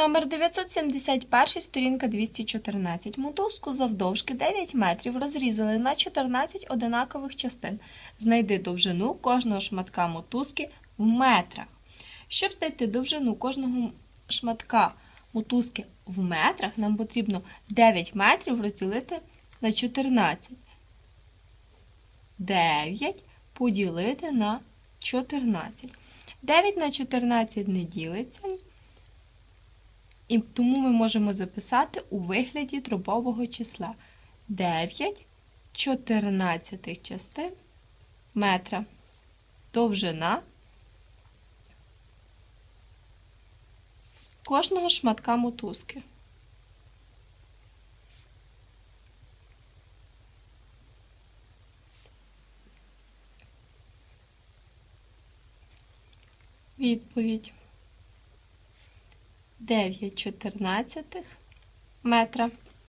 Номер 971, сторінка 214. Мотузку завдовжки 9 метрів розрізали на 14 одинакових частин. Знайди довжину кожного шматка мотузки в метрах. Щоб знайти довжину кожного шматка мотузки в метрах, нам потрібно 9 метрів розділити на 14. 9 поділити на 14. 9 на 14 не ділиться. І тому ми можемо записати у вигляді дробового числа 9 14 частин метра. Довжина кожного шматка мотузки. Відповідь. 9 чотирнадцятих метра.